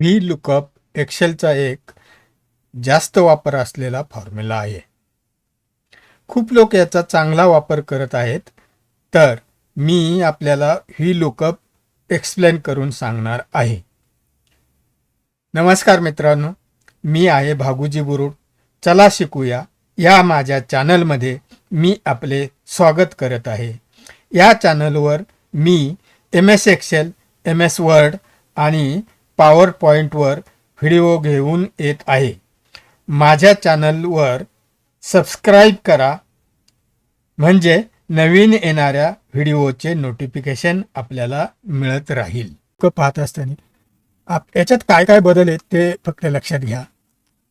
V lookup एक्सेलचा एक जास्त वापर असलेला फॉर्म्युला आहे. खूप लोक याचा चांगला वापर करत आहेत तर मी आपल्याला व्ही लुकअप एक्सप्लेन करून सांगणार आहे. नमस्कार मित्रांनो मी आहे भागुजी बुरुड. चला शिकूया. या माझ्या चॅनलमध्ये मी आपले स्वागत करत आहे. या चॅनलवर मी M S Excel M S Word आणि पॉवर पॉईंटवर व्हिडिओ घेऊन येत आहे. माझ्या चॅनलवर सबस्क्राईब करा. म्हणजे नवीन येणाऱ्या व्हिडिओचे नोटिफिकेशन आपल्याला मिळत राहील. लुकअप पाहत असताना आप याच्यात काय काय बदल आहेत ते फक्त लक्षात घ्या.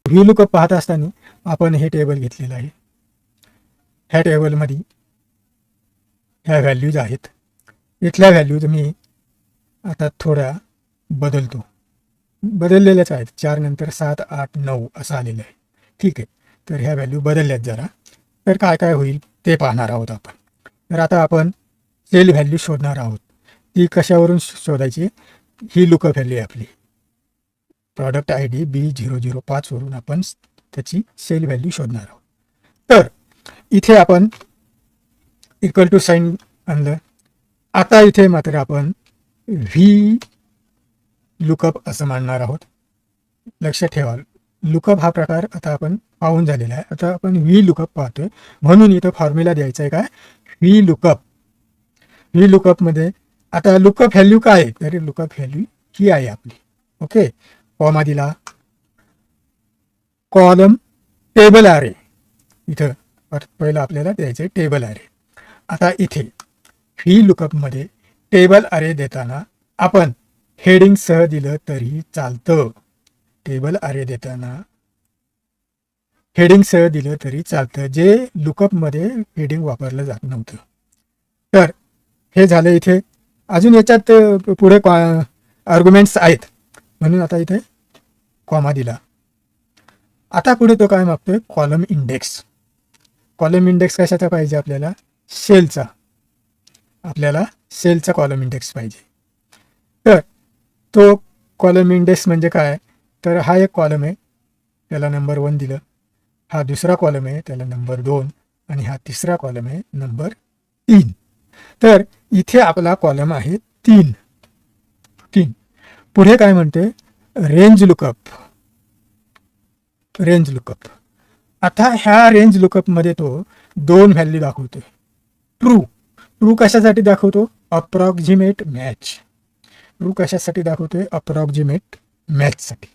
व्ही लुकअप पाहत असताना आपण हे टेबल घेतलेलं आहे. ह्या टेबलमध्ये ह्या व्हॅल्यूज आहेत. इथल्या व्हॅल्यूज मी आता थोड्या बदलतो. बदललेल्याच आहेत. चार नंतर सात आठ नऊ असं आलेलं आहे. ठीक आहे. तर ह्या व्हॅल्यू बदलल्यात जरा. तर काय काय होईल? ते पाहणार आहोत आपण. तर आता आपण सेल व्हॅल्यू शोधणार आहोत. ती कशावरून शोधायची? ही लुकअप व्हॅल्यू आहे आपली. Product I D B zero zero पाचवरून आपण त्याची सेल व्हॅल्यू शोधणार आहोत. तर इथे आपण इक्वल टू साईन आणलं. आता इथे मात्र आपण व्ही लुकअप असं मानणार आहोत. लक्ष ठेवा लुकअप हा प्रकार आता आपण पाहून झालेला आहे. आता आपण व्ही लुकअप पाहतोय. म्हणून इथं फॉर्म्युला द्यायचा आहे काय? V lookup. व्ही लुकअपमध्ये आता लुकअप व्हॅल्यू काय आहे? तर लुकअप व्हॅल्यू ही आहे आपली. ओके? कॉमा दिला. कॉलम टेबल आरे इथं पहिलं आपल्याला द्यायचं आहे टेबल आरे आता इथे व्ही लुकअपमध्ये टेबल आरे देताना आपण हेडिंग सह दिलं तरी चालतं. टेबल अरे देताना. हेडिंग सह दिलं तरी चालतं. जे लुकअपमध्ये हेडिंग वापरलं जात नव्हतं. तर हे झालं इथे. अजून याच्यात पुढे आर्ग्युमेंट्स आहेत. म्हणून आता इथे कॉमा दिला. आता पुढे तो काय मागतोय? कॉलम इंडेक्स कॉलम इंडेक्स कशाचा पाहिजे आपल्याला? सेलचा आपल्याला सेलचा कॉलम इंडेक्स पाहिजे. तर तो कॉलम इंडेक्स म्हणजे काय? तर हा एक कॉलम आहे. त्याला नंबर वन दिलं. हा दुसरा कॉलम आहे त्याला नंबर दोन. आणि हा तिसरा कॉलम आहे नंबर तीन. तर इथे आपला कॉलम आहे तीन. तीन. पुढे काय म्हणते? रेंज लुकअप रेंज लुकअप आता ह्या रेंज लुकअपमध्ये तो दोन व्हॅल्यू दाखवतोय. ट्रू ट्रू कशासाठी दाखवतो? अप्रॉक्झिमेट मॅच ट्रू कशासाठी दाखवतोय अप्रॉक्झिमेट मॅचसाठी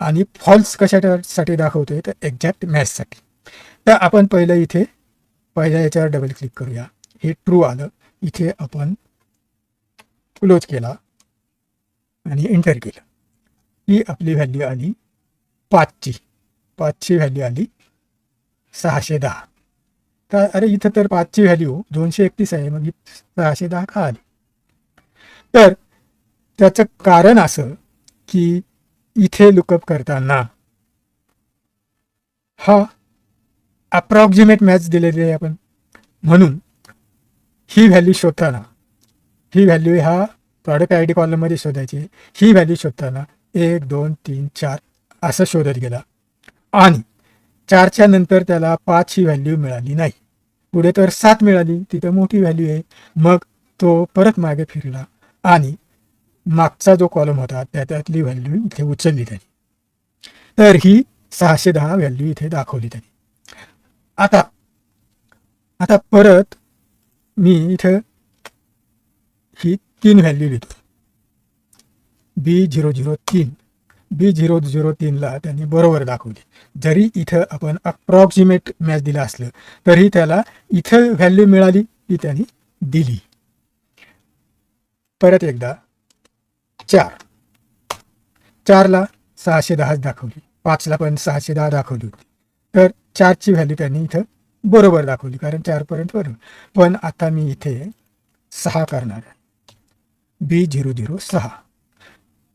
आणि फॉल्स कशासाठी दाखवतोय तर एक्झॅक्ट मॅचसाठी तर आपण पहिलं इथे पहिल्या याच्यावर डबल क्लिक करूया. हे ट्रू आलं. इथे आपण क्लोज केला आणि एंटर केलं. ही आपली व्हॅल्यू आली पाचची. पाचची व्हॅल्यू आली सहाशे दहा. तर अरे इथं तर पाचची व्हॅल्यू दोनशे एकतीस आहे मग सहाशे दहा का आली? तर त्याचं कारण असं की इथे लुकअप करताना हा अप्रॉक्झिमेट मॅच दिलेली आहे आपण. म्हणून ही व्हॅल्यू शोधताना ही व्हॅल्यू ह्या प्रॉडक्ट आय डी कॉलममध्ये शोधायची ही व्हॅल्यू शोधताना एक दोन तीन चार असं शोधत गेला. आणि चारच्या नंतर त्याला पाच ही व्हॅल्यू मिळाली नाही. पुढे तर सात मिळाली तिथं मोठी व्हॅल्यू आहे. मग तो परत मागे फिरला आणि मागचा जो कॉलम होता त्या त्यातली व्हॅल्यू इथे उचलली त्यांनी. तर ही सहाशे दहा व्हॅल्यू इथे दाखवली त्यांनी. आता आता परत मी इथं ही तीन व्हॅल्यू लिहितो. बी झिरो झिरो तीन बी झिरो झिरो तीनला त्यांनी बरोबर दाखवली. जरी इथं आपण अप्रॉक्सिमेट मॅच दिलं असलं तरी त्याला इथं व्हॅल्यू मिळाली ती त्यांनी दिली. परत एकदा चार. चारला सहाशे दहाच दाखवली. पाचला पण सहाशे दहा दाखवली होती. तर चारची व्हॅल्यू त्यांनी इथं बरोबर दाखवली कारण चारपर्यंत बरोबर. पण आता मी इथे सहा करणार आहे. बी झिरो झिरो सहा.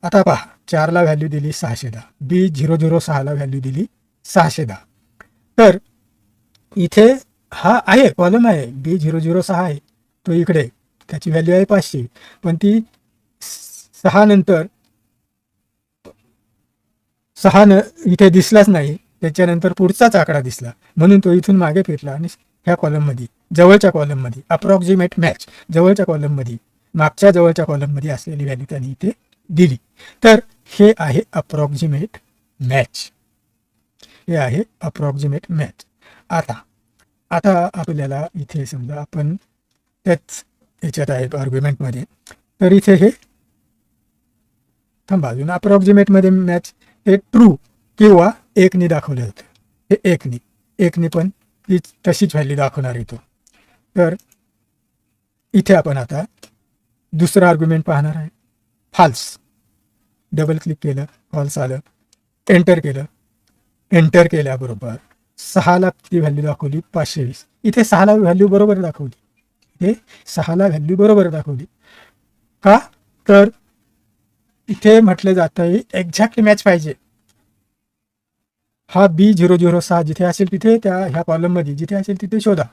आता पहा चारला व्हॅल्यू दिली सहाशे दहा. बी झिरो झिरो सहाला व्हॅल्यू दिली सहाशे दहा. तर इथे हा आहे कॉलम आहे. बी झिरो झिरो सहा आहे. तो इकडे त्याची व्हॅल्यू आहे पाचशे. पण ती सहा नंतर सहा न इथे दिसलाच नाही. त्याच्यानंतर पुढचाच आकडा दिसला. म्हणून तो इथून मागे फिरला आणि ह्या कॉलममध्ये जवळच्या कॉलममध्ये अप्रॉक्झिमेट मॅच जवळच्या कॉलममध्ये मागच्या जवळच्या कॉलममध्ये असलेली व्हॅल्यू त्यांनी इथे दिली. तर हे आहे अप्रॉक्झिमेट मॅच हे आहे अप्रॉक्झिमेट मॅच आता आता आपल्याला इथे समजा आपण त्याच याच्यात आहे आर्ग्युमेंटमध्ये तर इथे हे थांबा अजून अप्रॉक्झिमेटमध्ये मॅच हे ट्रू किंवा एकनी दाखवले होते. हे एकनी एकनी पण ती तशीच व्हॅल्यू दाखवणार येतो तर इथे आपण आता दुसरं आर्ग्युमेंट पाहणार आहे. फाल्स डबल क्लिक केलं फॉल्स आलं. एंटर केलं. एंटर केल्याबरोबर सहाला ती व्हॅल्यू दाखवली पाचशे वीस. इथे सहाला व्हॅल्यू बरोबर दाखवली. इथे सहाला व्हॅल्यू बरोबर दाखवली. का? तर इथे म्हटलं जातं एक्झॅक्ट मॅच पाहिजे. हा बी झिरो झिरो सहा जिथे असेल तिथे त्या ह्या कॉलममध्ये जिथे असेल तिथे शोधा.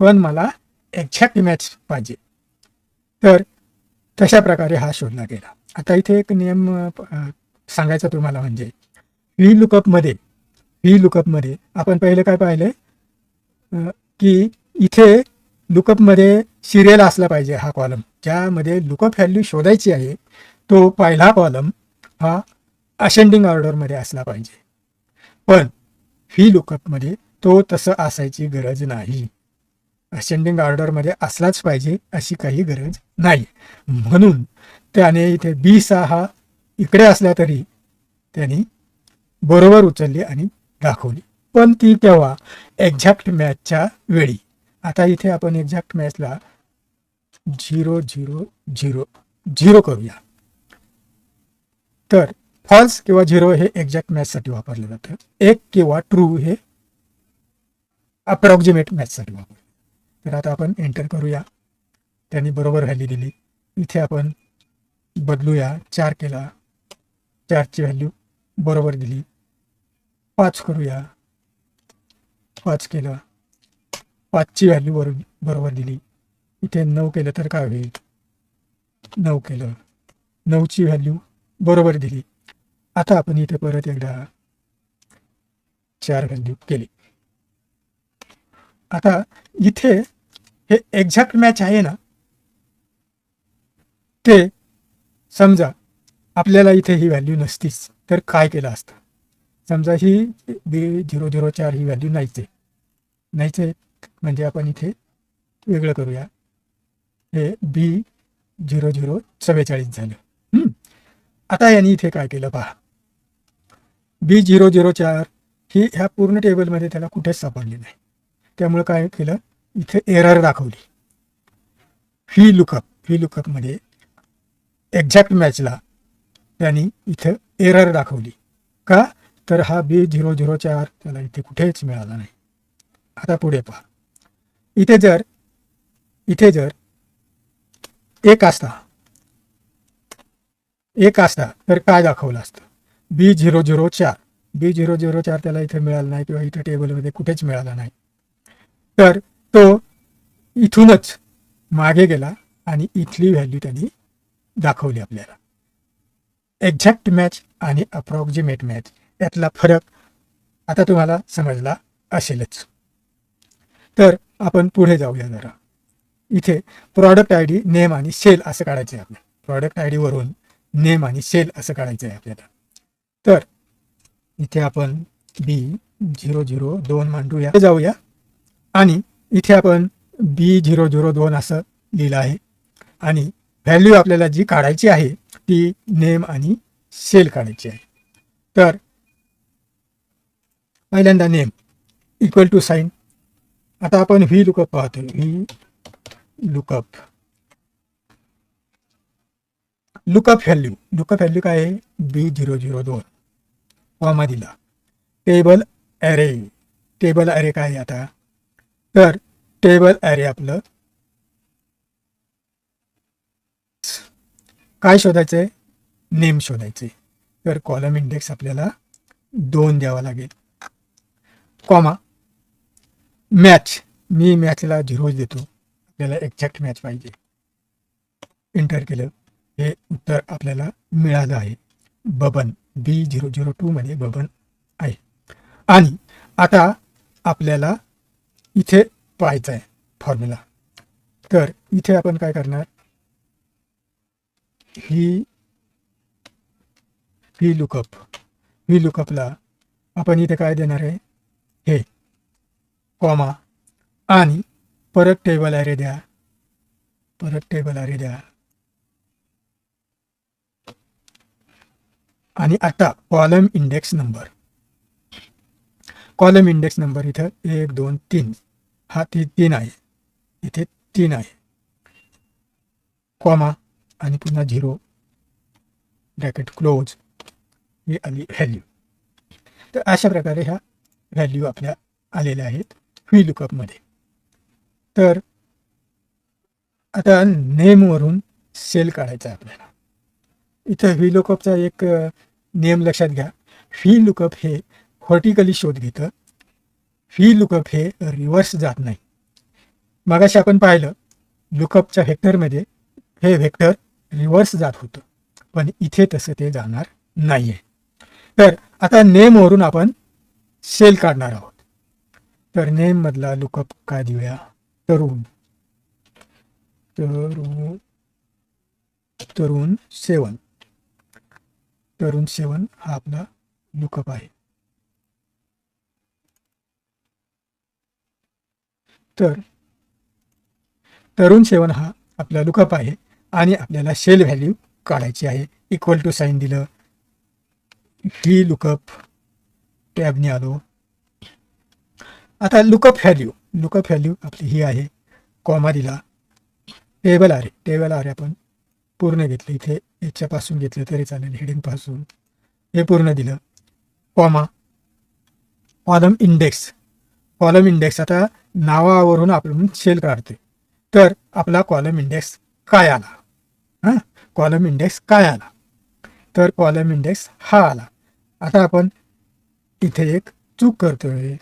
पण मला एक्झॅक्ट मॅच पाहिजे. तर तशा प्रकारे हा शोधला गेला. आता इथे एक नियम सांगायचा तुम्हाला म्हणजे व्ही लुकअपमध्ये व्ही लुकअपमध्ये आपण पहिले काय पाहिलं? की इथे लुकअपमध्ये सिरियल असला पाहिजे हा कॉलम ज्यामध्ये लुकअप व्हॅल्यू शोधायची आहे तो पहिला कॉलम हा असेंडिंग ऑर्डरमध्ये असला पाहिजे. पण फी लुकअपमध्ये तो तसं असायची गरज नाही. असेंडिंग ऑर्डरमध्ये असलाच पाहिजे अशी काही गरज नाही. म्हणून त्याने इथे बी सहा हा इकडे असला तरी त्यांनी बरोबर उचलली आणि दाखवली. पण ती तेव्हा एक्झॅक्ट मॅचच्या वेळी. आता इथे आपण एक्झॅक्ट मॅचला झिरो झिरो झिरो झिरो करूया. तर फॉल्स किंवा झिरो हे एक्झॅक्ट मॅथसाठी वापरलं जातं. एक किंवा ट्रू हे अप्रॉक्झिमेट मॅथसाठी वापरलं तर आता आपण एंटर करूया. त्यांनी बरोबर व्हॅल्यू दिली. इथे आपण बदलूया. चार केला. चारची व्हॅल्यू बरोबर दिली. पाच करूया. पाच केलं. पाचची व्हॅल्यू बरो बरोबर दिली. इथे नऊ केलं तर काय होईल? नऊ केलं. नऊची व्हॅल्यू बरोबर दिली. आता आपण इथे परत एकदा चार व्हॅल्यू केली. आता इथे हे एक्झॅक्ट मॅच आहे ना? ते समजा आपल्याला इथे ही व्हॅल्यू नसतीच तर काय केलं असतं? समजा ही बी झिरो झिरो चार ही व्हॅल्यू नाहीच. आहे नाहीच आहे म्हणजे आपण इथे वेगळं करूया. हे बी झिरो झिरो चव्वेचाळीस झालं. आता यांनी इथे काय केलं पहा? बी झिरो झिरो चार ही ह्या पूर्ण टेबलमध्ये त्याला कुठेच सापडली नाही. त्यामुळे काय केलं? इथे एरर दाखवली. ही लुकअप ही लुकअपमध्ये एक्झॅक्ट मॅचला त्यांनी इथं एरर दाखवली. का? तर हा बी झिरो झिरो चार त्याला इथे कुठेच मिळाला नाही. आता पुढे पहा. इथे जर इथे जर एक असता एक असता तर काय दाखवलं असतं? बी झिरो झिरो चार. बी झिरो झिरो चार त्याला इथे मिळाला नाही किंवा इथे टेबलमध्ये कुठेच मिळाला नाही. तर तो इथूनच मागे गेला आणि इथली व्हॅल्यू त्यांनी दाखवली आपल्याला. एक्झॅक्ट मॅच आणि अप्रॉक्झिमेट मॅच यातला फरक आता तुम्हाला समजला असेलच. तर आपण पुढे जाऊया जरा. इथे प्रॉडक्ट आय डी नेम आणि सेल असं काढायचं आहे आपल्याला. प्रॉडक्ट आय डीवरून नेम आणि सेल असं काढायचं आहे आपल्याला. तर इथे आपण बी झिरो झिरो दोन मांडूया जाऊया. आणि इथे आपण बी झिरो झिरो दोन असं लिहिलं आहे. आणि व्हॅल्यू आपल्याला जी काढायची आहे ती नेम आणि सेल काढायची आहे. तर पहिल्यांदा नेम इक्वल टू साईन आता आपण व्ही लुकअप पाहतो V lookup lookup value. Lookup value काय आहे? बी झिरो झिरो दोन. कॉमा दिला टेबल ॲरे. टेबल ॲरे काय आहे आता? तर टेबल ॲरे आपलं काय शोधायचं आहे? नेम शोधायचे तर कॉलम इंडेक्स आपल्याला दोन द्यावा लागेल. कॉमा मॅच मी मॅचला झिरोज देतो. आपल्याला एक्झॅक्ट मॅच पाहिजे. एंटर केलं. हे उत्तर आपल्याला मिळालं आहे. बबन बी झिरो झिरो टूमध्ये बबन आहे. आणि आता आपल्याला इथे पाहायचं आहे फॉर्म्युला तर इथे आपण काय करणार? ही ही लुकअप ही लुकअपला आपण इथे काय देणार आहे? हे कॉमा आणि परत टेबल अरे द्या. परत टेबल अरे द्या. आणि आता column index number column index number इथं एक दोन तीन. हा ती तीन आहे. इथे तीन आहे. कॉमा आणि पुन्हा झिरो ब्रॅकेट क्लोज ही आली व्हॅल्यू तर अशा प्रकारे ह्या व्हॅल्यू आपल्या आलेल्या आहेत व्ही लुकअपमध्ये तर आता नेमवरून सेल काढायचा आहे आपल्याला. इथं व्ही लुकअपचा एक नियम लक्षात घ्या. व्ही लुकअप हे व्हर्टिकली शोध घेतं. व्ही लुकअप हे रिव्हर्स जात नाही. मगाशी आपण पाहिलं लुकअपच्या व्हेक्टरमध्ये हे व्हेक्टर रिव्हर्स जात होतं. पण इथे तसं ते जाणार नाही आहे तर आता नेमवरून आपण सेल काढणार आहोत. तर नेममधला लुकअप काय देऊया? तरुण. तरुण. तरुण सेवन. तरुण सेवन हा आपला लुकअप आहे. तर तरुण सेवन हा आपला लुकअप आहे आणि आपल्याला सेल व्हॅल्यू काढायची आहे. इक्वल टू साईन दिलं. ही लुकअप टॅबने आलो. आता लुकअप व्हॅल्यू. लुकअप व्हॅल्यू आपली ही आहे. कॉमा दिला. टेबल आरे. टेबल आरे आपण पूर्ण घेतलं. इथे याच्यापासून घेतलं तरी चालेल हेडिंगपासून. हे पूर्ण दिलं. Comma. Column index. Column index आता नावावरून आपण सेल काढतोय. तर आपला कॉलम इंडेक्स काय आला? हां? कॉलम इंडेक्स काय आला? तर कॉलम इंडेक्स हा आला. आता आपण इथे एक चूक करतोय.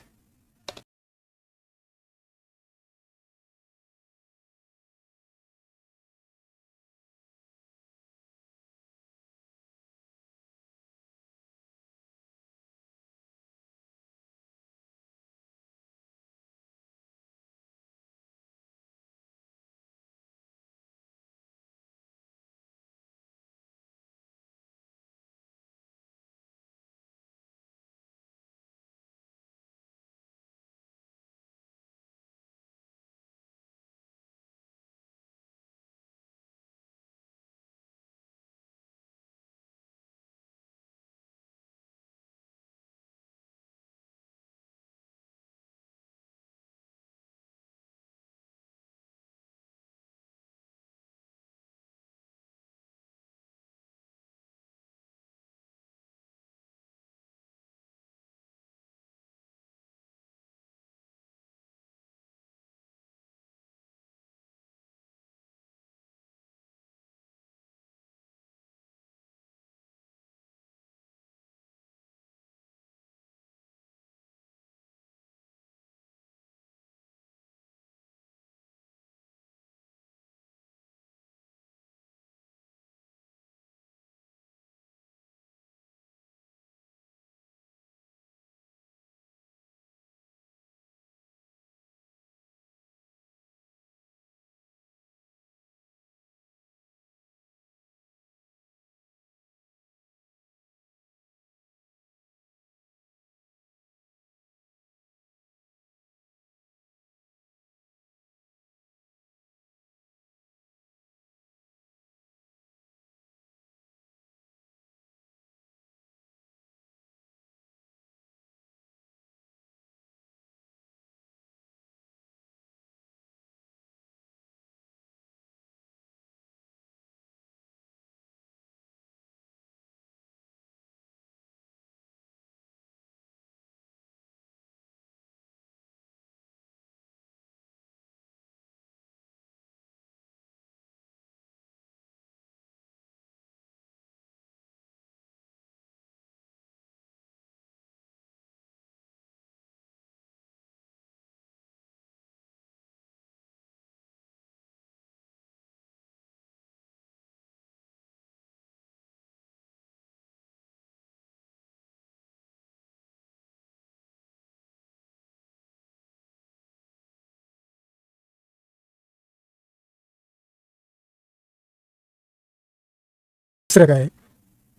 दुसरं काय?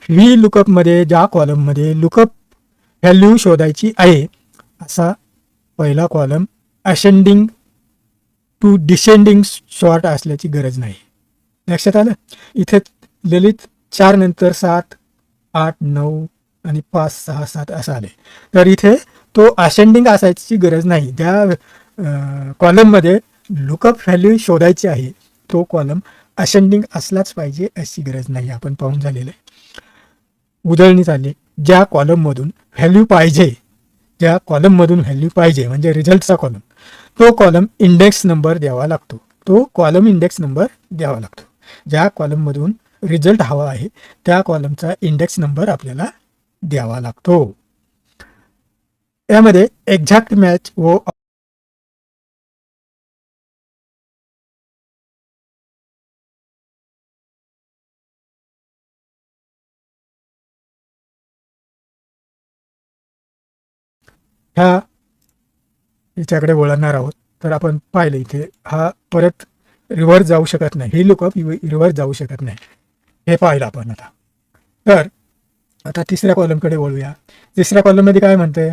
व्ही लुकअपमध्ये ज्या कॉलममध्ये लुकअप व्हॅल्यू शोधायची आहे असा पहिला column ascending to descending sort असल्याची गरज नाही. लक्षात आलं? इथे ललित चार नंतर सात आठ नऊ आणि पाच सहा सात असं आले तर इथे तो असेंडिंग असायची गरज नाही. त्या कॉलममध्ये लुकअप व्हॅल्यू शोधायची आहे तो कॉलम असेंडिंग असलाच पाहिजे अशी गरज नाही आपण पाहून झालेलं आहे. उधळणी झाली ज्या कॉलममधून व्हॅल्यू पाहिजे ज्या कॉलममधून व्हॅल्यू पाहिजे म्हणजे रिझल्टचा कॉलम तो कॉलम इंडेक्स नंबर द्यावा लागतो. तो कॉलम इंडेक्स नंबर द्यावा लागतो. ज्या कॉलममधून रिझल्ट हवा आहे त्या कॉलमचा इंडेक्स नंबर आपल्याला द्यावा लागतो. यामध्ये एक्झॅक्ट मॅच व ह्या याच्याकडे वळणार आहोत. तर आपण पाहिलं इथे हा परत रिव्हर्स जाऊ शकत नाही. ही लुकअप रिव्हर्स जाऊ शकत नाही. हे पाहिलं आपण आता. तर आता तिसऱ्या कॉलमकडे वळूया. तिसऱ्या कॉलममध्ये काय म्हणते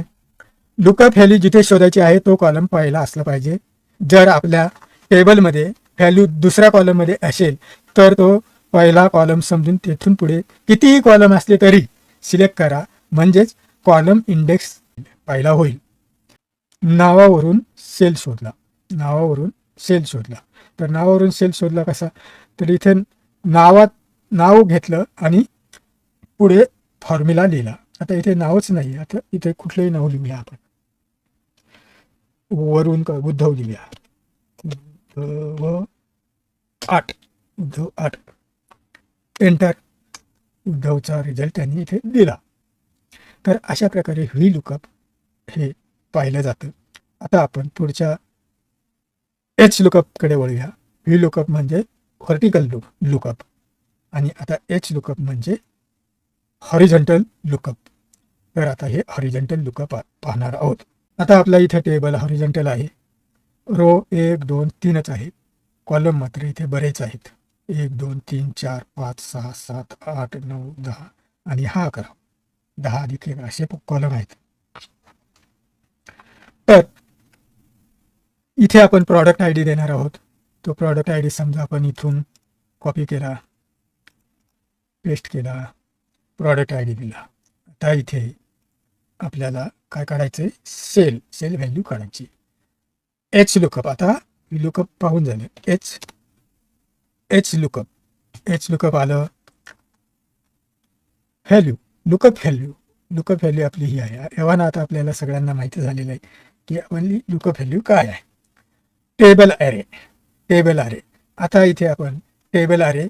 लुकअप व्हॅल्यू जिथे शोधायची आहे तो कॉलम पाहिला असला पाहिजे. जर आपल्या टेबलमध्ये व्हॅल्यू दुसऱ्या कॉलममध्ये असेल तर तो पहिला कॉलम समजून तेथून पुढे कितीही कॉलम असले तरी सिलेक्ट करा. म्हणजेच कॉलम इंडेक्स पाहिला होईल. नावावरून सेल शोधला. नावावरून सेल शोधला. तर नावावरून सेल शोधला कसा? तर इथे नावात नाव घेतलं आणि पुढे फॉर्म्युला लिहिला. आता इथे नावच नाही आता इथे कुठलंही नाव लिहूया आपण. वरून क- उद्धव लिहूया. उद्धव आठ. उद्धव आठ. एंटर उद्धवचा रिझल्ट त्यांनी इथे दिला. तर अशा प्रकारे व्ही लुकअप हे पाहिलं जातं. आता आपण पुढच्या एच लुकअपकडे वळूया. व्ही लुकअप म्हणजे व्हर्टिकल लुक लुकअप आणि आता एच लुकअप म्हणजे हॉरिझॉन्टल लुकअप तर आता हे हॉरिझॉन्टल लुकअप पाहणार आहोत. आता आपला इथे टेबल हॉरिझॉन्टल आहे. रो एक दोन तीनच आहे. कॉलम मात्र इथे बरेच आहेत. एक दोन तीन चार पाच सहा सात आठ नऊ दहा. आणि हा अकरा दहा अधिक एक असे कॉलम आहेत. तर इथे आपण प्रॉडक्ट आय डी देणार आहोत. तो प्रॉडक्ट आय डी समजा आपण इथून कॉपी केला पेस्ट केला प्रॉडक्ट आय डी दिला. आता इथे आपल्याला काय काढायचं आहे सेल सेल व्हॅल्यू काढायची. एच लुकअप आता लुकअप पाहून झालं. H H lookup H lookup आलं. Value lookup value lookup value आपली ही आहे. एव्हाना आता आपल्याला सगळ्यांना माहिती झालेलं आहे. की आपली लुकअप व्हॅल्यू काय आहे? टेबल अरे टेबल अरे आता इथे आपण टेबल अरे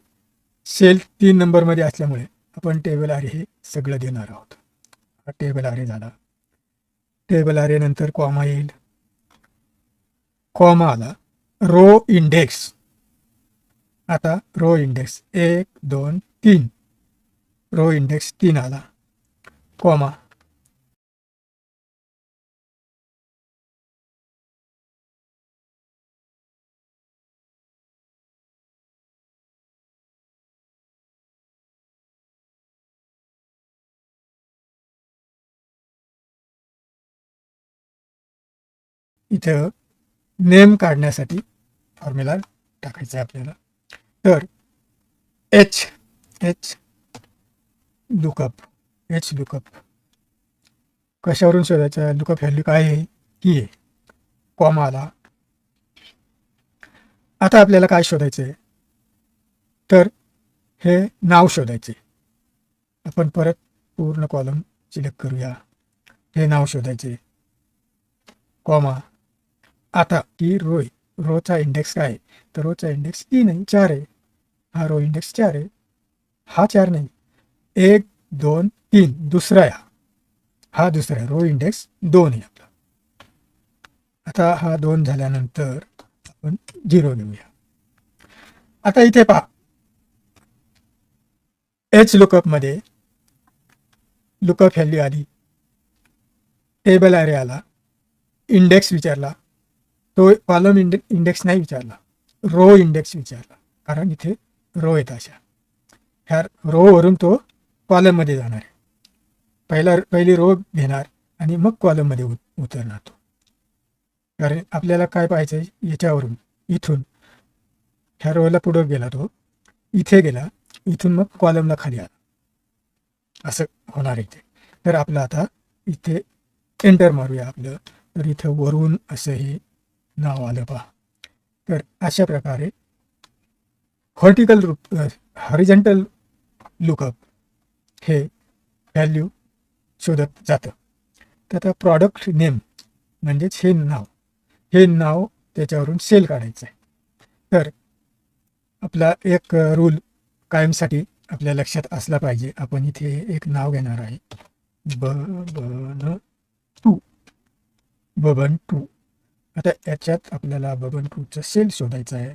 सेल तीन नंबरमध्ये असल्यामुळे आपण टेबल अरे हे सगळं देणार आहोत. हा टेबल अरे झाला. टेबल अरे नंतर कॉमा येईल. कॉमा आला. रो इंडेक्स आता रो इंडेक्स एक दोन तीन. रो इंडेक्स तीन आला. कॉमा इथं नेम काढण्यासाठी फॉर्म्युला टाकायचा आहे आपल्याला. तर H H lookup H lookup कशावरून शोधायचं? लुकअप व्हॅल्यू काय आहे? ही आहे. कॉमा आला. आता आपल्याला काय शोधायचं आहे तर हे नाव शोधायचे आपण परत पूर्ण कॉलम सिलेक्ट करूया. हे नाव शोधायचे कॉमा आता ही रो रोचा इंडेक्स काय? आहे तर रोचा इंडेक्स तीन आहे चार आहे. हा रो इंडेक्स चार आहे. हा चार नाही. एक दोन तीन. दुसरा आहे हा. हा दुसरा आहे. रो इंडेक्स दोन आहे आपला. आता हा दोन झाल्यानंतर आपण झिरो घेऊया आता इथे पहा. एच लुकअपमध्ये लुकअप व्हॅल्यू आली. टेबल ॲरे आला. इंडेक्स विचारला. तो कॉलम इंडे इंडेक्स नाही विचारला. रो इंडेक्स विचारला. कारण इथे रो येत अशा. ह्या रोवरून तो कॉलममध्ये जाणार आहे. पहिला पहिली रो घेणार आणि मग कॉलममध्ये उत उतरणार तो. कारण आपल्याला काय पाहिजे याच्यावरून इथून. ह्या रोला पुढं गेला तो. इथे गेला. इथून मग कॉलमला खाली आला. असं होणार इथे तर आपलं आता इथे एंटर मारूया आपलं. तर इथं वरून असं हे नाव आलं पहा तर अशा प्रकारे व्हर्टिकल रूप हॉरिजेंटल लुकअप हे व्हॅल्यू शोधत जातं. तर आता प्रॉडक्ट नेम म्हणजेच हे नाव. हे नाव त्याच्यावरून सेल काढायचं आहे. तर आपला एक रूल कायमसाठी आपल्या लक्षात असला पाहिजे. आपण इथे एक नाव घेणार आहे. बबन टू. बबन टू. आता याच्यात आपल्याला बबन टूचं सेल शोधायचा आहे.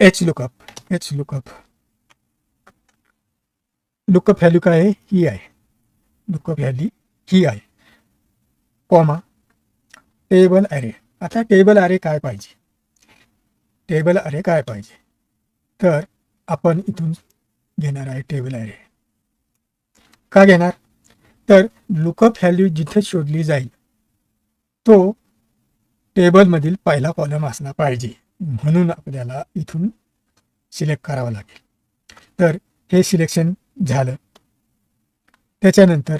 H lookup H lookup lookup value काय आहे? ही आहे. लुकअप व्हॅल्यू ही आहे. कॉमा टेबल अरे आता टेबल अरे काय पाहिजे? टेबल अरे काय पाहिजे? तर आपण इथून घेणार आहे टेबल अरे का घेणार? तर लुकअप व्हॅल्यू जिथे शोधली जाईल तो टेबलमधील पहिला कॉलम असला पाहिजे. म्हणून आपल्याला इथून सिलेक्ट करावं लागेल. तर हे सिलेक्शन झालं. त्याच्यानंतर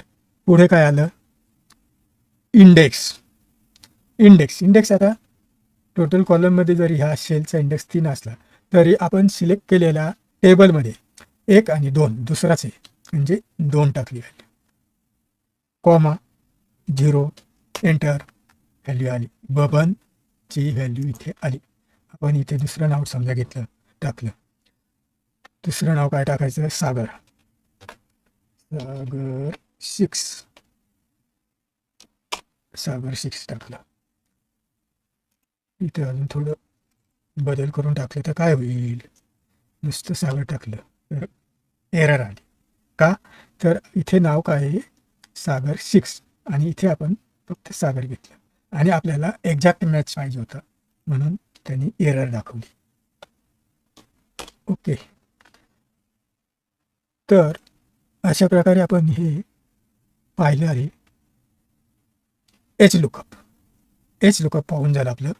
पुढे काय आलं? इंडेक्स इंडेक्स इंडेक्स आता टोटल कॉलममध्ये जरी ह्या सेलचा इंडेक्स तीन असला तरी आपण सिलेक्ट केलेल्या टेबलमध्ये एक आणि दोन दुसराच आहे. म्हणजे दोन टाकली value comma zero enter value आली. बबनची व्हॅल्यू इथे आली. आपण इथे दुसरं नाव समजा घेतलं टाकलं. दुसरं नाव काय टाकायचं? सागर. सागर सिक्स सागर सिक्स टाकलं. इथे अजून थोडं बदल करून टाकलं तर काय होईल? नुसतं सागर टाकलं तर एरर आली. का? तर इथे नाव काय आहे? सागर सिक्स आणि इथे आपण फक्त सागर घेतलं. आणि आपल्याला एक्झॅक्ट मॅच पाहिजे होता. म्हणून त्यांनी एरर दाखवली. ओके तर अशा प्रकारे आपण हे पाहिलं आहे. एच लुकअप एच लुकअप पाहून झालं आपलं.